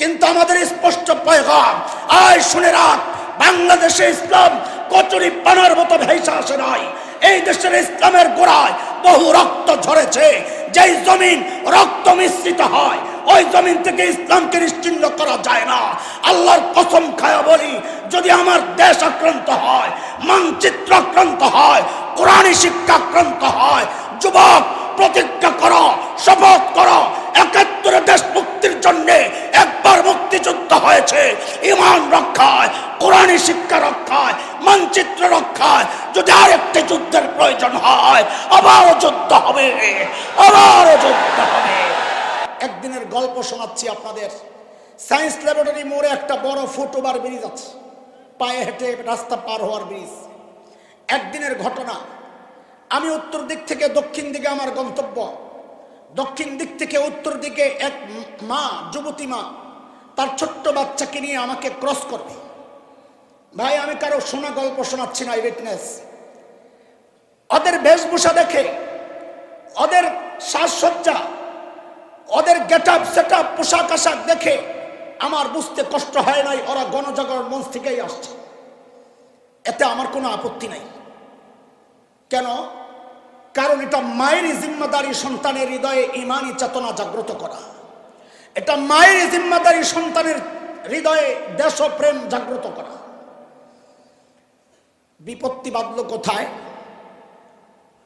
কিন্তু আমাদের স্পষ্ট পয়গাম, আয় শুনে রাখ, বাংলাদেশে ইসলাম কচুরি পানার মতো ভেসা আসে নাই। এই দেশের ইসলামের গোড়ায় বহু রক্ত ঝরেছে, যেই জমিন রক্ত মিশ্রিত হয়, ওই জমিন থেকে ইসলামকে নিশ্চিন্ন করা যায় না। আল্লাহর কসম খায়া বলি, যদি আমার দেশ আক্রান্ত হয়, মানচিত্র আক্রান্ত হয়, কোরআনী শিক্ষা আক্রান্ত হয়, যুবক প্রতিজ্ঞা করো, শপথ করো। একাত্তরে দেশ মুক্তির জন্যে একবার মুক্তিযুদ্ধ হয়েছে। ইমান রক্ষায় কোরআনী শিক্ষা রক্ষায়, মানচিত্র রক্ষায়। যদি আরেকটি যুদ্ধের প্রয়োজন হয়, আবারও যুদ্ধ হবে, আবারও যুদ্ধ হবে। একদিনের গল্প শোনাচ্ছি আপনাদের। সায়েন্স ল্যাবরেটরি মোড়ে একটা বড় ফুটওভার ব্রিজ আছে। পায়ে হেঁটে রাস্তা পার হওয়ার ব্রিজ। একদিনের ঘটনা আমি উত্তর দিক থেকে দক্ষিণ দিকে আমার গন্তব্য। দক্ষিণ দিক থেকে উত্তর দিকে এক মা, যুবতী মা, তার ছোট্ট বাচ্চাকে নিয়ে আমাকে ক্রস করবে। ভাই, আমি কারও শোনা গল্প শোনাচ্ছি না উইটনেস ওদের বেশভূষা দেখে, ওদের সাজসজ্জা, ওদের গেট আপ সেট আপ পোশাক আশাক দেখে আমার বুঝতে কষ্ট হয় নাই, ওরা গণজাগরণ মঞ্চ থেকেই আসছে। এতে আমার কোনো আপত্তি নাই। কেন? কারণ এটা মায়ের জিম্মাদারি সন্তানের হৃদয়ে ইমানি চেতনা জাগ্রত করা। এটা মায়ের জিম্মাদারি সন্তানের হৃদয়ে দেশপ্রেম জাগ্রত করা। বিপত্তি বাঁধল কোথায়?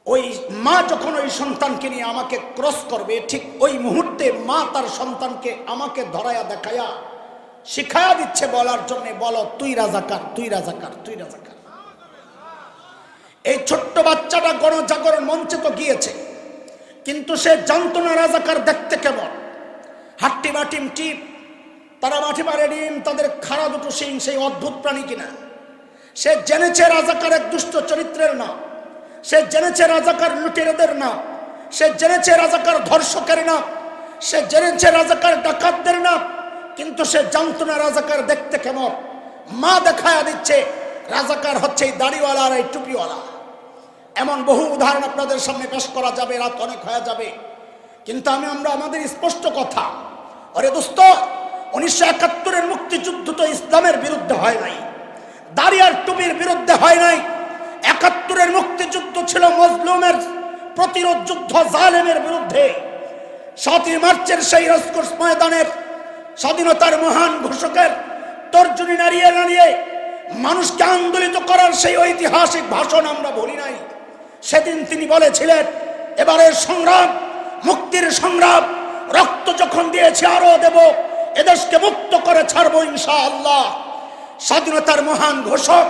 ওই মা যখন ওই সন্তানকে নিয়ে আমাকে ক্রস করবে, ঠিক ওই মুহূর্তে মা তার সন্তানকে আমাকে ধরায়া দেখায়া, শিখায়া দিচ্ছে বলার জন্য, বলো, তুই রাজাকার তুই রাজাকার তুই রাজাকার। এই ছোট্ট বাচ্চাটা গণজাগরণ মঞ্চে তো গিয়েছে। কিন্তু সে জানতো না রাজাকার দেখতে কেমন? হাট্টি বাটিম টিপ তারা মাঠে পারে ডিম তাদের খাড়া দুটো সিং সেই অদ্ভুত প্রাণী কিনা? সে জেনেছে রাজাকার এক দুষ্ট চরিত্রের না সে জেনেছে রাজাকার লুটেরাদের না সে জেনেছে রাজাকার ধর্ষকের না সে জেনেছে রাজাকার ডাকাতদের না কিন্তু সে জানতো না রাজাকার দেখতে কেমন? মা দেখায় দিচ্ছে, রাজাকার হচ্ছে এই দাড়িওয়ালা আর এই টুপিওয়ালা। এমন বহু উদাহরণ আপনাদের সামনে পেশ করা যাবে, রাত অনেক হয়ে যাবে। কিন্তু আমি, আমরা, আমাদের স্পষ্ট কথা অরে দোস্ত, উনিশশো একাত্তরের মুক্তিযুদ্ধ তো ইসলামের বিরুদ্ধে হয় নাই। দাঁড়িয়ার টুপির বিরুদ্ধে হয় নাই। একাত্তরের মুক্তিযুদ্ধ ছিল মজলুমের প্রতিরোধ যুদ্ধ জালেমের বিরুদ্ধে। সাতই মার্চের সেই রসকোর্স ময়দানের স্বাধীনতার মহান ঘোষকের তর্জনী নাড়িয়ে নাড়িয়ে মানুষকে আন্দোলিত করার সেই ঐতিহাসিক ভাষণ আমরা ভুলি নাই। সেদিন তিনি বলেছিলেন, এবারের সংগ্রাম, মুক্তির সংগ্রাম, রক্ত যখন দিয়েছে আরও দেব, এদেশকে মুক্ত করে ছাড়বো ইনশা আল্লাহ স্বাধীনতার মহান ঘোষক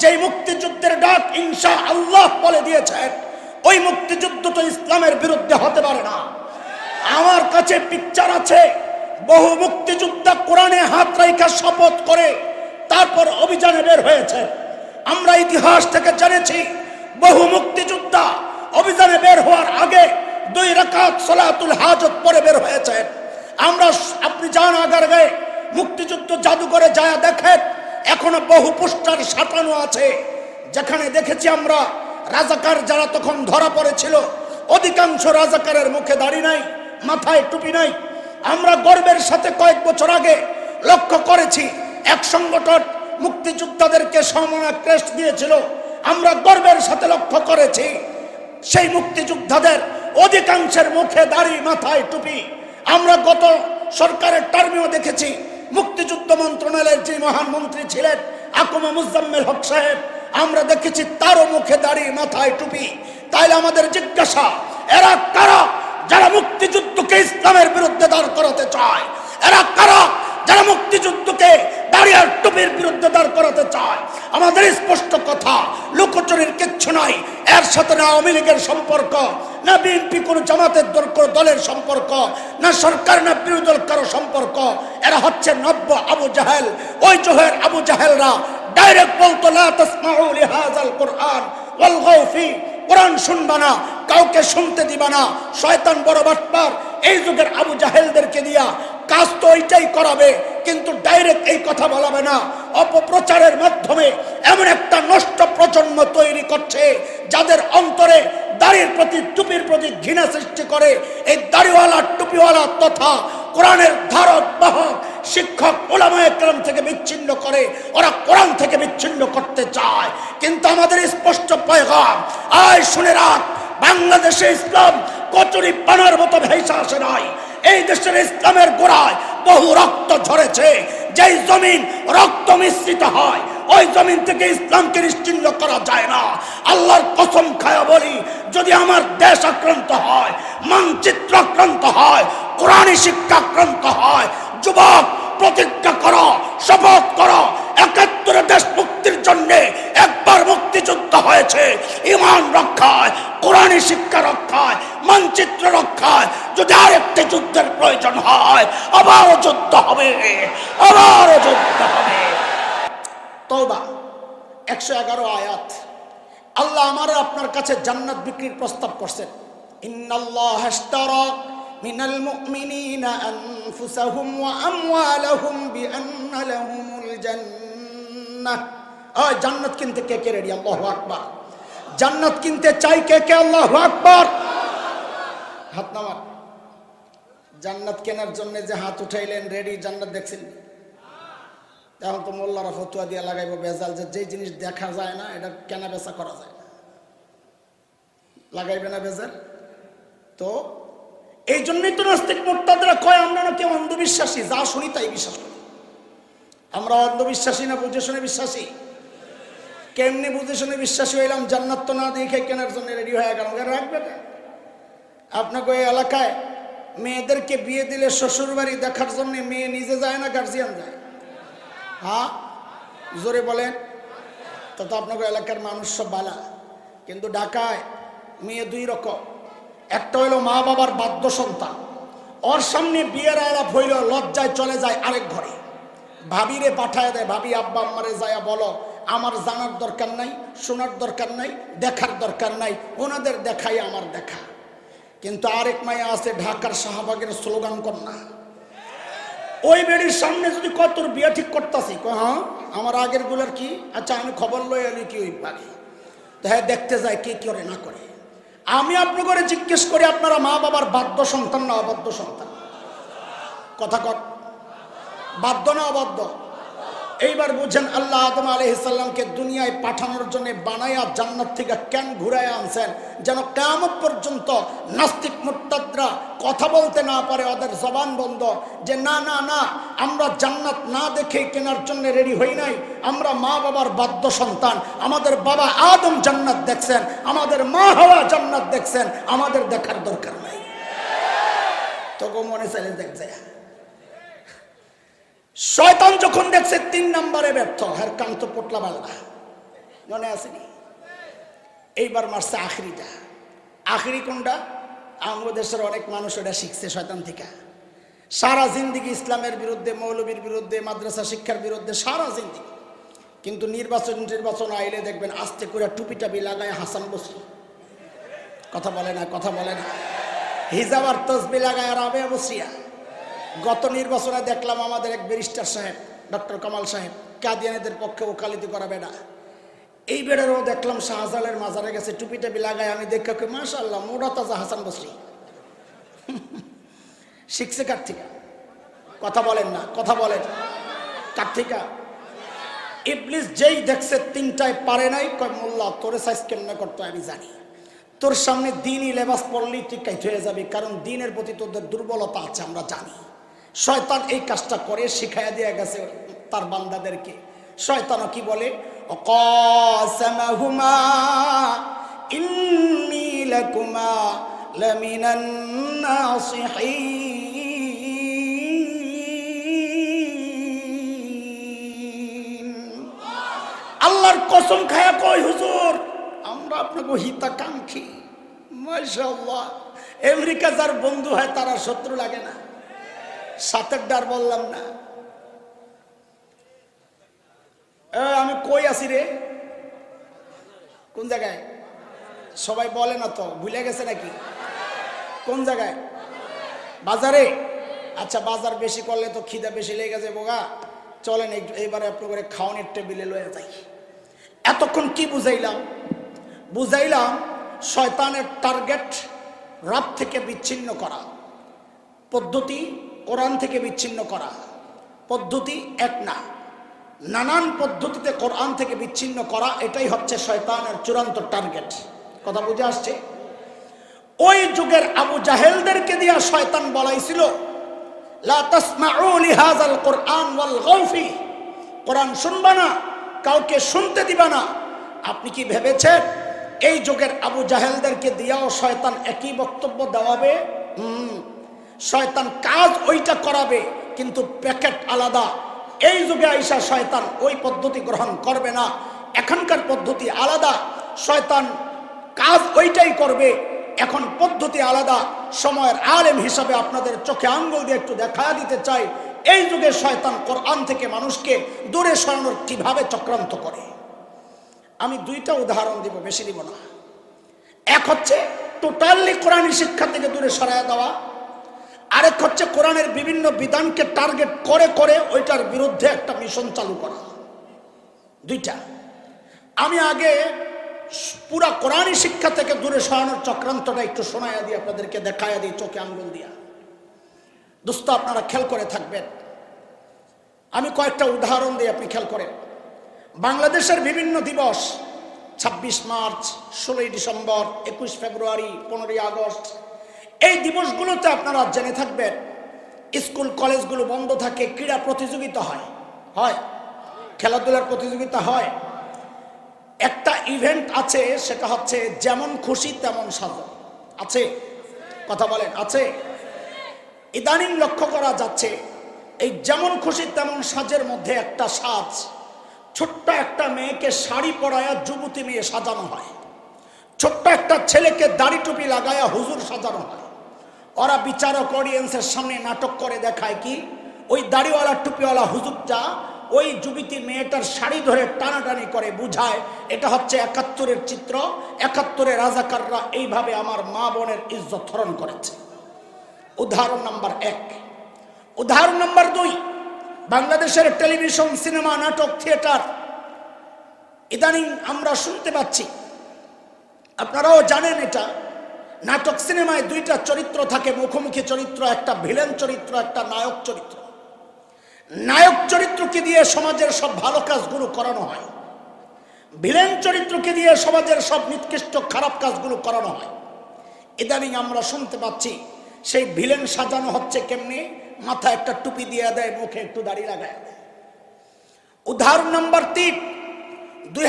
যেই মুক্তিযুদ্ধের ডাক ইনশা আল্লাহ বলে দিয়েছেন, ওই মুক্তিযুদ্ধ তো ইসলামের বিরুদ্ধে হতে পারে না। আমার কাছে পিকচার আছে, বহু মুক্তিযোদ্ধা কোরআনে হাত রাইখা শপথ করে, তারপর অভিযানে বের হয়েছে আমরা ইতিহাস থেকে জেনেছি বহু মুক্তিযোদ্ধা অভিযানে বের হওয়ার আগে দুই রাকাত সলাতুল হাজত পরে বের হয়েছে। আমরা আপনি যান আগার মুক্তিযুদ্ধ জাদুঘরে যায় দেখেন, এখনও বহু পোস্টার সাঁটানো আছে। যেখানে দেখেছি আমরা রাজাকার যারা তখন ধরা পড়েছিল, অধিকাংশ রাজাকারের মুখে দাড়ি নাই, মাথায় টুপি নাই। আমরা গর্বের সাথে কয়েক বছর আগে লক্ষ্য করেছি, এক সংগঠন মুক্তিযোদ্ধাদেরকে সমনা ক্রেস্ট দিয়েছিল আমরা গর্বের সাথে লক্ষ্য করেছি, সেই মুক্তিযোদ্ধাদের অধিকাংশের মুখে দাড়ি মাথায় টুপি। আমরা গত সরকারের টার্মেও দেখেছি, মুক্তিযুদ্ধ মন্ত্রণালয়ের যে মহান মন্ত্রী ছিলেন আকুমা মুজাম্মেল হক সাহেব, আমরা দেখেছি তারও মুখে দাড়ি মাথায় টুপি। তাইলে আমাদের জিজ্ঞাসা, এরা কারা যারা মুক্তিযুদ্ধকে ইসলামের বিরুদ্ধে দাঁড় করাতে চায়? এরা কারা যারা মুক্তিযুদ্ধকে দাঁড়িয়ার টুপির বিরুদ্ধে দাঁড় করাতে চায়। আমাদের স্পষ্ট কথা, লুকোচুরির কিচ্ছু নাই। এর সাথে না আওয়ামী লীগের সম্পর্ক, না বিএনপি কোনো জামাতের দল দলের সম্পর্ক, না সরকার, না বিরোধী দল কারও সম্পর্ক। এরা হচ্ছে নব্য আবু জাহেল। ওই জোহের আবু জাহেলরা ডাইরেক্ট বলতো, লা তাসমাউ লিহাযাল কোরআন ওয়ালগাউ ফি কোরআন শুনবা না। কাউকে শুনতে দিবা না। শয়তান বড় বাটপার। এই যুগের আবু জাহেলদেরকে দিয়া কাজ তো ওইটাই করাবে, কিন্তু ডাইরেক্ট এই কথা বলাবে না। অপপ্রচারের মাধ্যমে এমন একটা নষ্ট প্রজন্ম তৈরি করছে, যাদের অন্তরে দাড়ির প্রতি, টুপির প্রতি ঘৃণা সৃষ্টি করে। এই দাড়িওয়ালা, টুপিওয়ালা তথা কোরআনের ধারক, বাহক, শিক্ষক ওলামায় একরাম থেকে বিচ্ছিন্ন করে, ওরা কোরআন থেকে বিচ্ছিন্ন করতে চায়। কিন্তু আমাদের স্পষ্ট পয়গাম, আয় শুনে রাখ বাংলাদেশে ইসলাম কচুরি পানার মতো ভেসে আসে নাই। এই দেশের ইসলামের গোড়ায় বহু রক্ত ঝরেছে। যেই জমিন রক্ত মিশ্রিত হয়, ওই জমিন থেকে ইসলামকে নিশ্চিন্ন করা যায় না। আল্লাহর কসম খায়া বলি, যদি আমার দেশ আক্রান্ত হয়, মানচিত্র আক্রান্ত হয়, কোরআনী শিক্ষা আক্রান্ত হয়, যুবক প্রতিজ্ঞা করো, শপথ করো। একাত্তরে দেশ মুক্তির জন্য একবার মুক্তিযুদ্ধ হয়েছে। ইমান রক্ষায়, কোরআনী শিক্ষা রক্ষায়, মানচিত্র রক্ষায়। যদি আরেকটি যুদ্ধের প্রয়োজন হয়, আবারও যুদ্ধ হবে। আবারও যুদ্ধ হবে। তওবা, একশো এগারো আয়াত। আল্লাহ আমার আপনার কাছে জান্নাত বিক্রির প্রস্তাব করছেন। ইন্নাল্লাহ হাশতারা আনফুসাহুম ওয়া আমওয়ালাহুম বিআন্না লাহুমুল জান্নাহ। ওই জান্নাত কিনতে কে কে রেডি আল্লাহু আকবার। জান্নাত কিনতে চাই কে কে? আল্লাহু আকবার। হাত নামান জান্নাত কেনার জন্য যে হাত উঠাইলেন রেডি জান্নাত দেখছেন? এখন তো মোল্লারা ফতুয়া দিয়ে লাগাইব বেজাল যে যেই জিনিস দেখা যায় না, এটা কেনা বেচা করা যায় লাগাইবে না বেজাল তো এই জন্যই তো নাস্তিক মোট্টাদরা কয়, আমরা নাকি অন্ধবিশ্বাসী, যা শুনি তাই বিশ্বাস করি। আমরা অন্ধবিশ্বাসী না বুঝে শুনে বিশ্বাসী? কেমনি বুঝে শুনে বিশ্বাসী হইলাম? জান্নাত তো না দেখে কেনার জন্য রেডি হয়ে গেলাম। রাখবে না আপনাকে ওই এলাকায় মেয়েদেরকে বিয়ে দিলে শ্বশুর বাড়ি দেখার জন্য মেয়ে নিজে যায় না গার্জিয়ান যায়? হ্যাঁ? জোরে বলেন। তো তো আপনাকে এলাকার মানুষ সব বালা। কিন্তু ঢাকায় মেয়ে দুই রকম। একটা হইল মা বাবার বাদ্য সন্তান। ওর সামনে বিয়ের আলাপ হইল লজ্জায় চলে যায় আরেক ঘরে। ভাবিরে পাঠায় দেয়, ভাবি, আব্বা আম্মারে যায় বলো, আমার জানার দরকার নাই, শোনার দরকার নাই, দেখার দরকার নাই, ওনাদের দেখাই আমার দেখা। কিন্তু আরেক মায়া আছে, ঢাকার শাহবাগের স্লোগান কন্যা। ওই বেডির সামনে যদি কত বিয়ে ঠিক করতেছি? হ্যাঁ আমার আগেরগুলার কি? আচ্ছা আমি খবর লই আমি কি ওই পারি তো হ্যাঁ দেখতে যায় কে কি করে না করে। আমি আপনাকে জিজ্ঞেস করি, আপনারা মা বাবার বাদ্য সন্তান না অবাধ্য সন্তান? কথা কথ বাধ্য না অবাধ্য? এইবার বুঝেন আল্লাহ আদম আলহিসাল্লামকে দুনিয়ায় পাঠানোর জন্য বানায়া জান্নাত থেকে কেন ঘুরায় আনছেন? যেন কেমন পর্যন্ত নাস্তিক মুরতাদরা কথা বলতে না পারে, ওদের জবান বন্ধ। যে না না না, আমরা জান্নাত না দেখে কেনার জন্য রেডি হই নাই। আমরা মা বাবার বাদ্য সন্তান। আমাদের বাবা আদম জান্নাত দেখছেন। আমাদের মা হওয়া জান্নাত দেখছেন। আমাদের দেখার দরকার নাই। তবু মনে চাইলে দেখছে। শয়তান যখন দেখছে তিন নম্বরে ব্যর্থ হ্যার কান্ত পটলা বাল্লা মনে আসেনি এইবার মারছে আখরিটা। আখরি কোনটা? দেশের অনেক মানুষ এটা শিখছে শয়তান থেকে। সারা জিন্দিগি ইসলামের বিরুদ্ধে, মৌলবীর বিরুদ্ধে, মাদ্রাসা শিক্ষার বিরুদ্ধে, সারা জিন্দিগি। কিন্তু নির্বাচন নির্বাচন আইলে দেখবেন আস্তে করে টুপি টাপি লাগায় হাসান বসি কথা বলে না, কথা বলে না। হিজাব আর তসবি লাগায় রাবে বসিয়া গত নির্বাচনে দেখলাম আমাদের এক ব্যারিস্টার সাহেব, ডক্টর কামাল সাহেব, কাদিয়ানিদের পক্ষে ওকালিতি করা বেড়া। এই বেড়ারও দেখলাম শাহজালের মাজারে গেছে, টুপি টাপি লাগায় আমি দেখে মাসা আল্লাহ মোড়া তাজা হাসান বসরি। শিখছে কার থেকে? কথা বলেন না, কথা বলেন। কার থেকে? ইবলিস যেই দেখছে তিনটায় পারে নাই, কয়, মোল্লা, তোরে সাইজ কেমনে করতো আমি জানি। তোর সামনে দিনই লেবাস পড়লেই তুই কাইট হয়ে যাবি, কারণ দিনের প্রতি তোদের দুর্বলতা আছে, আমরা জানি। শয়তান এই কাজটা করে, শিখাইয়া দিয়ে গেছে তার বান্দাদেরকে। শয়তানও কি বলে? আল্লাহর কসম খায়া কই হুজুর, আমরা আপনাকে হিতাকাঙ্ক্ষী। মাশাআল্লাহ। আমেরিকা যার বন্ধু হয়, তারা শত্রু লাগে না। সাতের ডার বললাম না। আমি কই আছি রে? কোন জায়গায়? সবাই বলে না তো, ভুলে গেছে নাকি? কোন জায়গায়? বাজারে? আচ্ছা বাজার বেশি করলে তো খিদা বেশি লেগে গেছে বোগা চলেন এইবারে আপনি করে খাওয়ানোর টেবিলে লয়ে যাই। এতক্ষণ কি বুঝাইলাম? বুঝাইলাম, শয়তানের টার্গেট রাত থেকে বিচ্ছিন্ন করা। পদ্ধতি কোরআন থেকে বিচ্ছিন্ন করা। পদ্ধতি এক না। নানান পদ্ধতিতে কোরআন থেকে বিচ্ছিন্ন করা, এটাই হচ্ছে শয়তানের চূড়ান্ত টার্গেট। কথা বুঝে আসছে? ওই যুগের আবু জাহেলদেরকে দিয়া শয়তান বলাইছিল কোরআন শুনবা না, কাউকে শুনতে দিবা না। আপনি কি ভেবেছেন এই যুগের আবু জাহেলদেরকে দিয়াও শয়তান একই বক্তব্য দেওয়াবে? হুম। শয়তান কাজ ওইটা করাবে, কিন্তু প্যাকেট আলাদা। এই যুগে আইসা শয়তান ওই পদ্ধতি গ্রহণ করবে না। এখনকার পদ্ধতি আলাদা, শয়তান কাজ ওইটাই করবে। এখন পদ্ধতি আলাদা, সময়ের আলেম হিসাবে আপনাদের চোখে আঙ্গুল দিয়ে একটু দেখা দিতে চাই। এই যুগে শয়তান কোরআন থেকে মানুষকে দূরে সরানোর কীভাবে চক্রান্ত করে? আমি দুইটা উদাহরণ দিব, বেশি দিব না। এক হচ্ছে, টোটালি কোরআনী শিক্ষা থেকে দূরে সরাইয়া দেওয়া। আরেক হচ্ছে কোরআনের বিভিন্ন বিধানকে টার্গেট করে করে ওইটার বিরুদ্ধে একটা মিশন চালু করা। দুইটা। আমি আগে পুরা কোরআনী শিক্ষা থেকে দূরে সরানোর চক্রান্তটা একটু শোনাইয়া দিই, আপনাদেরকে দেখাইয়া দিই, চোখে আঙ্গুল দিয়া। দোস্ত, আপনারা খেয়াল করে থাকবেন। আমি কয়েকটা উদাহরণ দিই আপনি খেয়াল করেন। বাংলাদেশের বিভিন্ন দিবস ২৬ মার্চ, ষোলোই ডিসেম্বর, একুশ ফেব্রুয়ারি, পনেরোই আগস্ট এই দিবসগুলোতে আপনারা জেনে থাকবেন, স্কুল, কলেজগুলো বন্ধ থাকে, ক্রীড়া প্রতিযোগিতা হয়। হয়। খেলাধুলার প্রতিযোগিতা হয়। একটা ইভেন্ট আছে, সেটা হচ্ছে যেমন খুশি তেমন সাজো। আছে? কথা বলেন, আছে? ইদানিং লক্ষ্য করা যাচ্ছে, এই যেমন খুশি তেমন সাজের মধ্যে একটা সাজ, ছোট্ট একটা মেয়েকে শাড়ি পরায়া যুবতী মেয়ে সাজানো হয়। ছোট্ট একটা ছেলেকে দাড়ি টুপি লাগায়া হুজুর সাজানো হয়। ওরা বিচারক অডিয়েন্সের সামনে নাটক করে দেখায় কি? ওই দাড়িওয়ালা, টুপিওয়ালা হুজুরটা ওই যুবতী মেয়েটার শাড়ি ধরে টানাটানি করে, বুঝায়, এটা হচ্ছে একাত্তরের চিত্র, একাত্তরে রাজাকাররা এইভাবে আমার মা বোনের ইজ্জত হরণ করেছে। উদাহরণ নাম্বার এক। উদাহরণ নাম্বার দুই, বাংলাদেশের টেলিভিশন, সিনেমা, নাটক, থিয়েটার। ইদানিং আমরা শুনতে পাচ্ছি, আপনারাও জানেন এটা নাটক সিনেমায় দুইটা চরিত্র থাকে, মুখোমুখি চরিত্র, একটা ভিলেন চরিত্র, একটা নায়ক চরিত্র। নায়ক চরিত্রকে দিয়ে সমাজের সব ভালো কাজগুলো করানো হয়। ভিলেন চরিত্রকে দিয়ে সমাজের সব নিকৃষ্ট খারাপ কাজগুলো করানো হয়। ইদানিং আমরা শুনতে পাচ্ছি, সেই ভিলেন সাজানো হচ্ছে কেমনি? মাথায় একটা টুপি দিয়ে দেয়, মুখে একটু দাড়ি লাগায় উদাহরণ নাম্বার তিন, দুই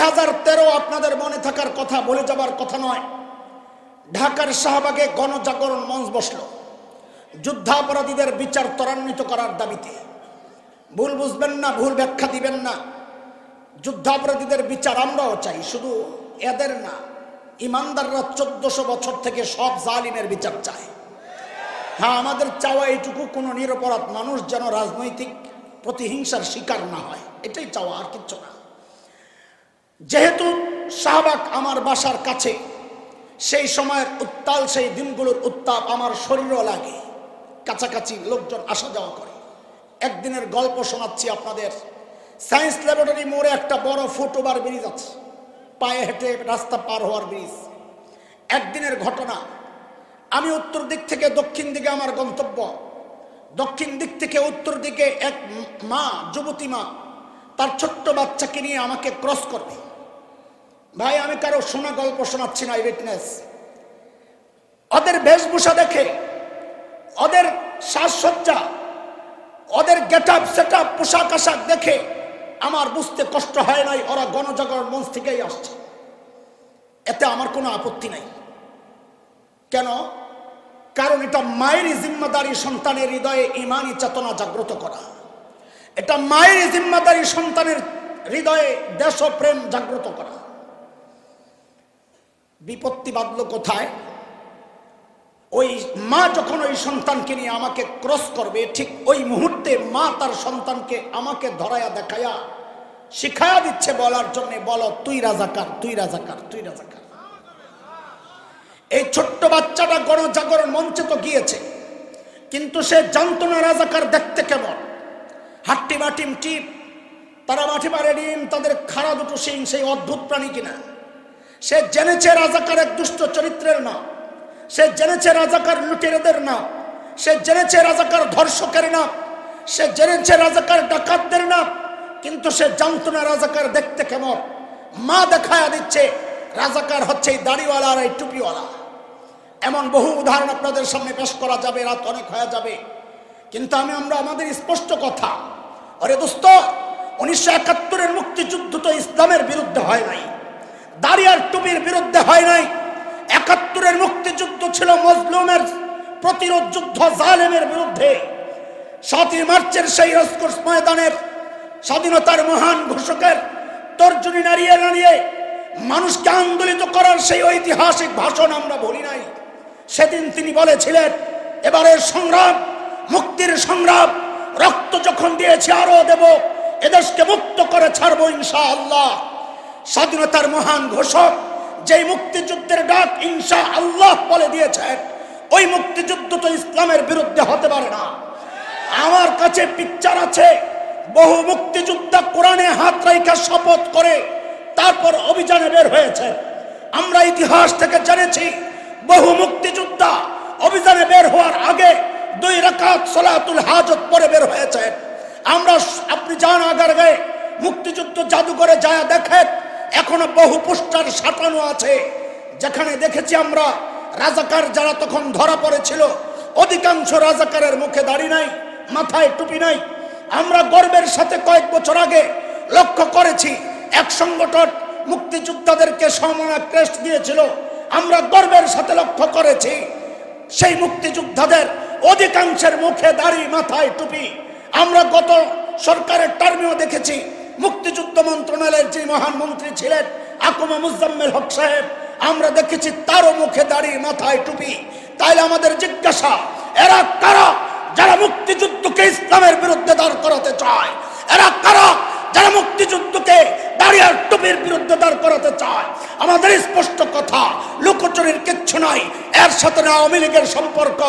আপনাদের মনে থাকার কথা বলে যাবার কথা নয়। ঢাকার শাহবাগে গণজাগরণ মঞ্চ বসল। যুদ্ধাপরাধীদের বিচার ত্বরান্বিত করার দাবিতে। ভুল বুঝবেন না, ভুল ব্যাখ্যা দিবেন না। যুদ্ধাপরাধীদের বিচার আমরাও চাই, শুধু এদের না, ইমানদাররা চোদ্দশো বছর থেকে সব জালিমের বিচার চায়। হ্যাঁ আমাদের চাওয়া এইটুকু, কোনো নিরপরাধ মানুষ যেন রাজনৈতিক প্রতিহিংসার শিকার না হয়। এটাই চাওয়া, আর কিচ্ছু না। যেহেতু শাহবাগ আমার বাসার কাছে সেই সময়ের উত্তাল, সেই দিনগুলোর উত্তাপ আমার শরীরও লাগে। কাছাকাছি লোকজন আসা যাওয়া করে। একদিনের গল্প শোনাচ্ছি আপনাদের। সায়েন্স ল্যাবরেটরি মোড়ে একটা বড় ফুটওভার ব্রিজ আছে। পায়ে হেঁটে রাস্তা পার হওয়ার ব্রিজ। একদিনের ঘটনা। আমি উত্তর দিক থেকে দক্ষিণ দিকে আমার গন্তব্য। দক্ষিণ দিক থেকে উত্তর দিকে এক মা, যুবতী মা, তার ছোট্ট বাচ্চাকে নিয়ে আমাকে ক্রস করবে। ভাই, আমি কারও শোনা গল্প শোনাচ্ছি না উইটনেস ওদের বেশভূষা দেখে, ওদের সাজসজ্জা, ওদের গেট আপ সেট আপ পোশাক আশাক দেখে আমার বুঝতে কষ্ট হয় নাই, ওরা গণজাগরণ মঞ্চ থেকেই আসছে। এতে আমার কোনো আপত্তি নাই। কেন? কারণ এটা মায়ের জিম্মাদারি সন্তানের হৃদয়ে ইমানি চেতনা জাগ্রত করা। এটা মায়ের জিম্মাদারি সন্তানের হৃদয়ে দেশপ্রেম জাগ্রত করা। বিপত্তি বাঁধল কোথায়? ওই মা যখন ওই সন্তানকে নিয়ে আমাকে ক্রস করবে, ঠিক ওই মুহূর্তে মা তার সন্তানকে আমাকে ধরায়া দেখায়া শিখায়া দিচ্ছে বলার জন্য, বলো, তুই রাজাকার তুই রাজাকার তুই রাজাকার। এই ছোট্ট বাচ্চাটা গণজাগরণ মঞ্চে তো গিয়েছে, কিন্তু সে জানতো না রাজাকার দেখতে কেমন। হাট্টি বাটিম টিপ, তারা মাঠে পারে ডিম তাদের খাড়া দুটো সিং সেই অদ্ভুত প্রাণী কিনা। সে জেনেছে রাজাকার এক দুষ্ট চরিত্রের না সে জেনেছে রাজাকার লুটেরাদের না সে জেনেছে রাজাকার ধর্ষকের না সে জেনেছে রাজাকার ডাকাতদের না কিন্তু সে জানতো না রাজাকার দেখতে কেমন। মা দেখায়া দিচ্ছে, রাজাকার হচ্ছে এই দাড়িওয়ালা আর এই টুপিওয়ালা। এমন বহু উদাহরণ আপনাদের সামনে পেশ করা যাবে, রাত অনেক হয়ে যাবে। কিন্তু আমি, আমরা, আমাদের স্পষ্ট কথা। আরে দোস্ত, উনিশশো একাত্তরের মুক্তিযুদ্ধ তো ইসলামের বিরুদ্ধে হয় নাই। দাঁড়িয়ার টুপির বিরুদ্ধে হয় নাই। একাত্তরের মুক্তিযুদ্ধ ছিল মজলুমের প্রতিরোধ যুদ্ধ জালেমের বিরুদ্ধে। সাতই মার্চের সেই রসকোর্স ময়দানের স্বাধীনতার মহান ঘোষকের তর্জনী নাড়িয়ে নাড়িয়ে মানুষকে আন্দোলিত করার সেই ঐতিহাসিক ভাষণ আমরা বলি নাই। সেদিন তিনি বলেছিলেন, এবারের সংগ্রাম, মুক্তির সংগ্রাম, রক্ত যখন দিয়েছে আরও দেব, এদেশকে মুক্ত করে ছাড়বো ইনশা আল্লাহ স্বাধীনতার মহান ঘোষক, যেই মুক্তিযুদ্ধের ডাক ইনশা আল্লাহ বলে দিয়েছেন, ওই মুক্তিযুদ্ধ তো ইসলামের বিরুদ্ধে হতে পারে না। আমার কাছে পিকচার আছে, বহু মুক্তিযোদ্ধা কোরআনে হাত রাইখা শপথ করে, তারপর অভিযানে বের হয়েছে। আমরা ইতিহাস থেকে জেনেছি, বহু মুক্তিযোদ্ধা অভিযানে বের হওয়ার আগে দুই রাকাত সলাতুল হাজত পরে বের হয়েছে। আমরা আপনি যান আগার গায়ে মুক্তিযুদ্ধ জাদুঘরে যায় দেখেন এখনও বহু পোস্টার সাঁটানো আছে। যেখানে দেখেছি আমরা রাজাকার যারা তখন ধরা পড়েছিল, অধিকাংশ রাজাকারের মুখে দাড়ি নাই, মাথায় টুপি নাই। আমরা গর্বের সাথে কয়েক বছর আগে লক্ষ্য করেছি, এক সংগঠন মুক্তিযোদ্ধাদেরকে সম্মানা ক্রেস্ট দিয়েছিল। আমরা গর্বের সাথে লক্ষ্য করেছি, সেই মুক্তিযোদ্ধাদের অধিকাংশের মুখে দাড়ি, মাথায় টুপি। আমরা গত সরকারের টার্মেও দেখেছি মুক্তিযুদ্ধ মন্ত্রণালয়ের যে মহান মন্ত্রী ছিলেন আকুমা মুজাম্মেল হক সাহেব, আমরা দেখেছি তারও মুখে দাড়ি মাথায় টুপি। তাইলে আমাদের জিজ্ঞাসা, এরা কারা যারা মুক্তিযুদ্ধকে ইসলামের বিরুদ্ধে দাঁড় করাতে চায়? এরা কারা যারা মুক্তিযুদ্ধকে দাঁড়িয়ে টুপির বিরুদ্ধে দাঁড় করাতে চায়? আমাদের স্পষ্ট কথা, লুকোচুরির কিচ্ছু নাই। এর সাথে আওয়ামী লীগের সম্পর্ক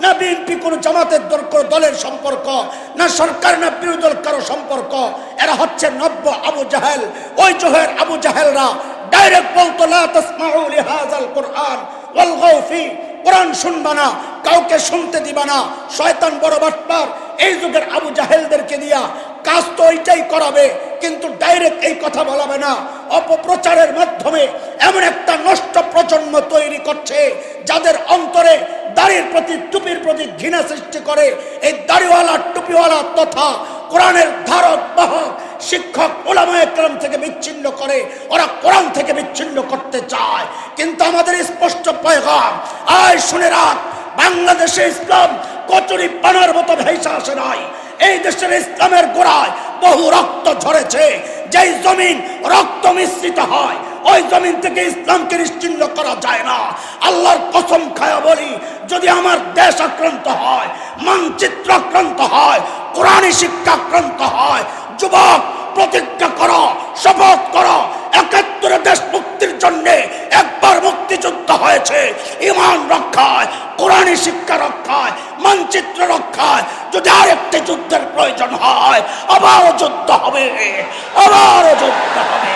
না বিএনপি কোনো জামাতের দল- কোনো দলের সম্পর্ক, না সরকার, না বিরোধী দল কারও সম্পর্ক, এরা হচ্ছে নব্য আবু জাহেল। ওই জোহের আবু জাহেলরা ডাইরেক্ট বলতো, লা তাসমাউ লিহাযাল কুরআন ওয়ালগাউ ফি কোরআন শুনবা না, কাউকে শুনতে দিবা না। শয়তান বড় বাটপার। এই যুগের আবু জাহেলদেরকে দিয়া কাজ তো ওইটাই করাবে, কিন্তু ডাইরেক্ট এই কথা বলাবে না। অপপ্রচারের মাধ্যমে এমন একটা নষ্ট প্রজন্ম তৈরি করছে, যাদের অন্তরে দাড়ির প্রতি, টুপির প্রতি ঘৃণা সৃষ্টি করে। এই দাড়িওয়ালা, টুপিওয়ালা তথা কোরআনের ধারক, বাহক, শিক্ষক, ওলামা একরাম থেকে বিচ্ছিন্ন করে, ওরা কোরআন থেকে বিচ্ছিন্ন করতে চায়। কিন্তু আমাদের স্পষ্ট পয়গাম, আয় শুনে রাখ, বাংলাদেশে ইসলাম কচুরি পানার মতো ভেসে আসে নাই। এই দেশের ইসলামের গোড়ায় বহু রক্ত ঝরেছে, যেই জমিন রক্ত মিশ্রিত হয়। ওই জমিন থেকে ইসলামকে নিশ্চিন্ন করা যায় না। আল্লাহর কসম খায়া বলি, যদি আমার দেশ আক্রান্ত হয়, মানচিত্র আক্রান্ত হয় কোরআনী শিক্ষা আক্রান্ত হয়, যুবক, প্রতিজ্ঞা করো, শপথ করো, একাত্তরে দেশ মুক্তির জন্য একবার মুক্তিযুদ্ধ হয়েছে। ইমান রক্ষায় কোরআনী শিক্ষা রক্ষায়, মানচিত্র রক্ষায়, যদি আরেকটি যুদ্ধের প্রয়োজন হয়, আবারও যুদ্ধ হবে, আবারও যুদ্ধ হবে।